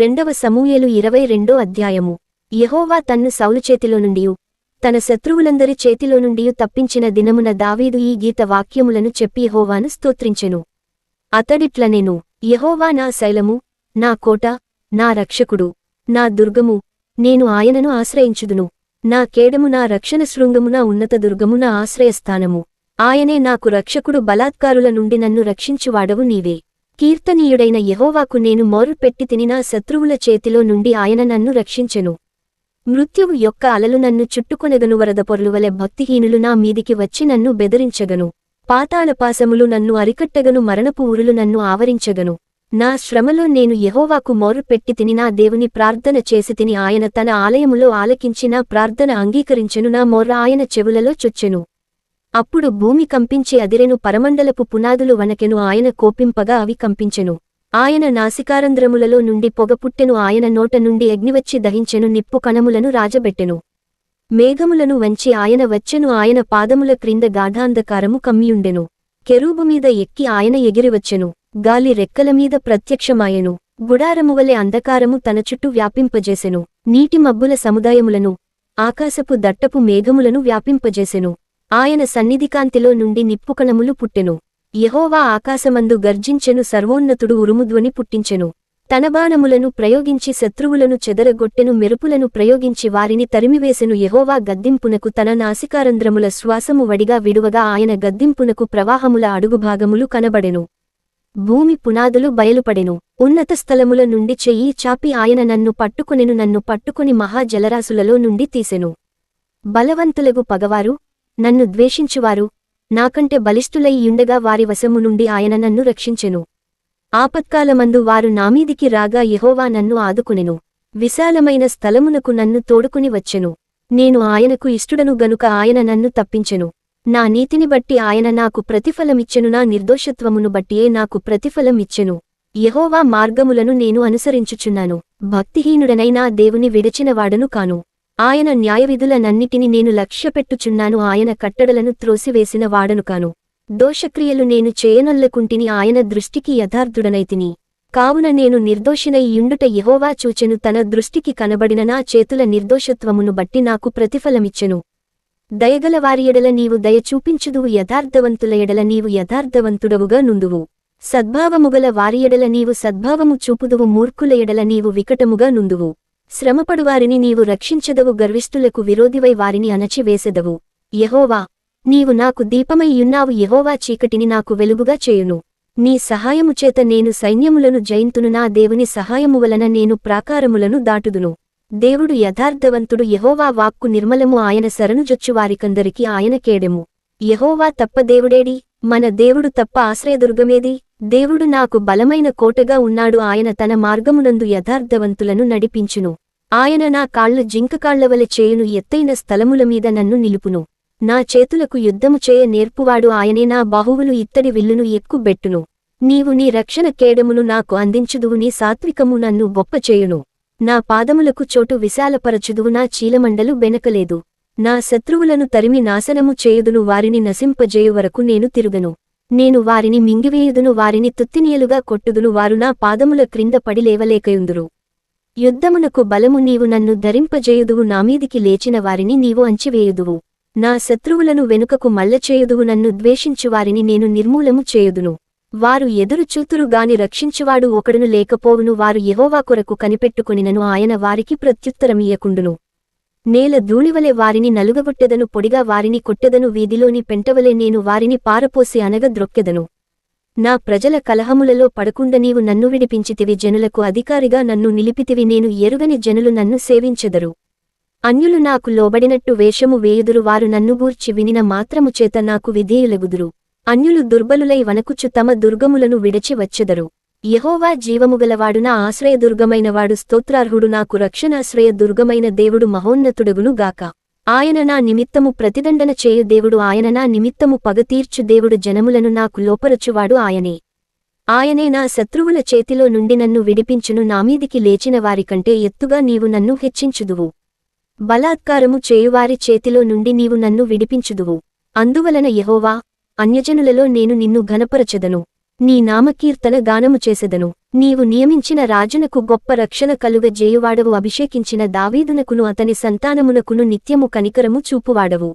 రెండవ సమూయేలు ఇరవై రెండో అధ్యాయము. యహోవా తన్ను సౌలు చేతిలో నుండియు తన శత్రువులందరి చేతిలో నుండియు తప్పించిన దినమున దావీదు ఈ గీత వాక్యములను చెప్పి యహోవాను స్తోత్రించెను. అతడిట్లనేను యహోవా నా శైలము నా కోట నా రక్షకుడు నా దుర్గము నేను ఆయనను ఆశ్రయించుదును. నా కేడము నా రక్షణ శృంగము నా ఉన్నత దుర్గము నా ఆశ్రయస్థానము. ఆయనే నాకు రక్షకుడు బలాత్కారుల నుండి నన్ను రక్షించువాడవు నీవే. కీర్తనీయుడైన యహోవాకు నేను మోరు పెట్టి తినినా శత్రువుల చేతిలో నుండి ఆయన నన్ను రక్షించెను. మృత్యువు యొక్క అలలు నన్ను చుట్టుకొనగను వరద పొరులువలె భక్తిహీనులు నా మీదికి వచ్చి నన్ను బెదిరించగను పాతాళపాసములు నన్ను అరికట్టగను మరణపు ఊరులు నన్ను ఆవరించగను నా శ్రమలో నేను యహోవాకు మోరు పెట్టి తిని నా దేవుని ప్రార్థన చేసి తిని ఆయన తన ఆలయములో ఆలకించి నా ప్రార్థన అంగీకరించెను నా మొర్ర ఆయన చెవులలో చొచ్చెను. అప్పుడు భూమి కంపించి అదిరెను పరమండలపు పునాదులు వనకెను ఆయన కోపింపగా అవి కంపించెను. ఆయన నాసికారంధ్రములలో నుండి పొగపుట్టెను ఆయన నోట నుండి అగ్నివచ్చి దహించెను నిప్పు కణములను రాజబెట్టెను. మేఘములను వంచి ఆయన వచ్చెను ఆయన పాదముల క్రింద గాఢాంధకారము కమ్మియుండెను. కెరూబుమీద ఎక్కి ఆయన ఎగిరివచ్చెను గాలి రెక్కలమీద ప్రత్యక్షమాయెను. గుడారమువలె అంధకారము తన చుట్టూ వ్యాపింపజేసెను. నీటి మబ్బుల సముదాయములను ఆకాశపు దట్టపు మేఘములను వ్యాపింపజేసెను. ఆయన సన్నిధికాంతిలో నుండి నిప్పుకణములు పుట్టెను. యహోవా ఆకాశమందు గర్జించెను సర్వోన్నతుడు ఉరుముధ్వని పుట్టించెను. తన బాణములను ప్రయోగించి శత్రువులను చెదరగొట్టెను మెరుపులను ప్రయోగించి వారిని తరిమివేసెను. యహోవా గద్దింపునకు తన నాసికారంధ్రముల శ్వాసము వడిగా విడువగా ఆయన గద్దింపునకు ప్రవాహముల అడుగుభాగములు కనబడెను. భూమి పునాదులు బయలుపడెను. ఉన్నత స్థలముల నుండి చెయ్యి చాపి ఆయన నన్ను పట్టుకొనెను నన్ను పట్టుకుని మహాజలరాశులలో నుండి తీసెను. బలవంతులగు పగవారు నన్ను ద్వేషించువారు. నాకంటే బలిష్ఠులై యుండగా వారి వశము నుండి ఆయన నన్ను రక్షించెను. ఆపత్కాలమందు వారు నామీదికి రాగా యహోవా నన్ను ఆదుకునెను. విశాలమైన స్థలమునకు నన్ను తోడుకుని వచ్చెను. నేను ఆయనకు ఇష్టుడను గనుక ఆయన నన్ను తప్పించెను. నా నీతిని బట్టి ఆయన నాకు ప్రతిఫలమిచ్చెను. నా నిర్దోషత్వమును బట్టియే నాకు ప్రతిఫలమిచ్చెను. యహోవా మార్గములను నేను అనుసరించుచున్నాను. భక్తిహీనుడనైనా దేవుని విడచినవాడను కాను. ఆయన న్యాయవిధులనన్నిటిని నేను లక్ష్యపెట్టుచున్నాను. ఆయన కట్టడలను త్రోసివేసిన వాడను కాను దోషక్రియలు నేను చేయనొల్లకుంటిని ఆయన దృష్టికి యథార్థుడనైతిని. కావున నేను నిర్దోషినై యుండుట యెహోవా చూచెను. తన దృష్టికి కనబడిన నా చేతుల నిర్దోషత్వమును బట్టి నాకు ప్రతిఫలమిచ్చెను. దయగల ఎడల నీవు దయ చూపించుదువు యథార్థవంతుల ఎడల నీవు యథార్థవంతుడవుగా నుందువు. సద్భావముగల వారి ఎడల నీవు సద్భావము చూపుదువు. మూర్ఖుల ఎడల నీవు వికటముగా నుందువు. శ్రమపడువారిని నీవు రక్షించదవు గర్విష్ఠులకు విరోధివై వారిని అణచివేసెదవు. యహోవా నీవు నాకు దీపమై యున్నావు చీకటిని నాకు వెలుగుగా చేయును. నీ సహాయము చేత నేను సైన్యములను జయింతును నా దేవుని సహాయము వలన నేను ప్రాకారములను దాటుదును. దేవుడు యథార్థవంతుడు యహోవా వాక్కు నిర్మలము ఆయన శరణుజొచ్చువారికందరికి ఆయన కేడెము. యహోవా తప్ప దేవుడేడి? మన దేవుడు తప్ప ఆశ్రయదుర్గమేది? దేవుడు నాకు బలమైన కోటగా ఉన్నాడు ఆయన తన మార్గమునందు యథార్థవంతులను నడిపించును. ఆయన నా కాళ్ళు జింకకాళ్ళవలె చేయును ఎత్తైన స్థలముల మీద నన్ను నిలుపును. నా చేతులకు యుద్ధము చేయ నేర్పువాడు ఆయనే నా బాహువులు ఇత్తడి విల్లును ఎక్కుబెట్టును నీవు నీ రక్షణ కేడమును నాకు అందించుదువు నీ సాత్వికము నన్ను బొప్పచేయును నా పాదములకు చోటు విశాలపరచుదువు నా చీలమండలు బెనకలేదు. నా శత్రువులను తరిమి నాశనము చేయుదును వారిని నశింపజేయు వరకు నేను తిరుగను నేను వారిని మింగివేయుదును వారిని తుత్తినీయలుగా కొట్టుదును వారు నా పాదముల క్రింద పడి లేవలేకయుందురు. యుద్ధమునకు బలము నీవు నన్ను ధరింపజేయుదువు నామీదికి లేచిన వారిని నీవు అంచివేయుదువు. నా శత్రువులను వెనుకకు మల్లచేయుదువు నన్ను ద్వేషించువారిని నేను నిర్మూలము చేయుదును. వారు ఎదురుచూతురుగాని రక్షించువాడు ఒకడును లేకపోవును వారు యహోవా కొరకు కనిపెట్టుకొనినను ఆయన వారికి ప్రత్యుత్తరమియ్యకుండును. నేల ధూళివలె వారిని నలుగగొట్టెదను పొడిగా వారిని కొట్టెదను వీధిలోని పెంటవలె నేను వారిని పారపోసి అనగ ద్రొక్కెదను నా ప్రజల కలహములలో పడకుండ నీవు నన్ను విడిపించితివి జనులకు అధికారిగా నన్ను నిలిపితివి నేను ఎరుగని జనులు నన్ను సేవించెదరు. అన్యులు నాకు లోబడినట్టు వేషము వేయుదురు వారు నన్ను గూర్చి వినిన మాత్రము చేత నాకు విధేయులగుదురు. అన్యులు దుర్బలులై వనకుచ్చు తమ దుర్గములను విడచి వచ్చెదరు. యహోవా జీవముగలవాడు నా ఆశ్రయదుర్గమైనవాడు స్తోత్రార్హుడు. నాకు రక్షణాశ్రయ దుర్గమైన దేవుడు మహోన్నతుడగును గాక. ఆయన నా నిమిత్తము ప్రతిదండన చేయు దేవుడు. ఆయన నా నిమిత్తము పగతీర్చు దేవుడు. జనములను నాకు లోపరచువాడు ఆయనే. ఆయనే నా శత్రువుల చేతిలో నుండి నన్ను విడిపించును. నామీదికి లేచిన వారికంటే ఎత్తుగా నీవు నన్ను హెచ్చించుదువు. బలాత్కారము చేయువారి చేతిలో నుండి నీవు నన్ను విడిపించుదువు. అందువలన యహోవా అన్యజనులలో నేను నిన్ను ఘనపరచదను. నీ నామకీర్తన గానము చేసెదను. నీవు నియమించిన రాజునకు గొప్ప రక్షణ కలుగజేయువాడవు అభిషేకించిన దావీదునకును అతని సంతానమునకును నిత్యము కనికరము చూపువాడవు.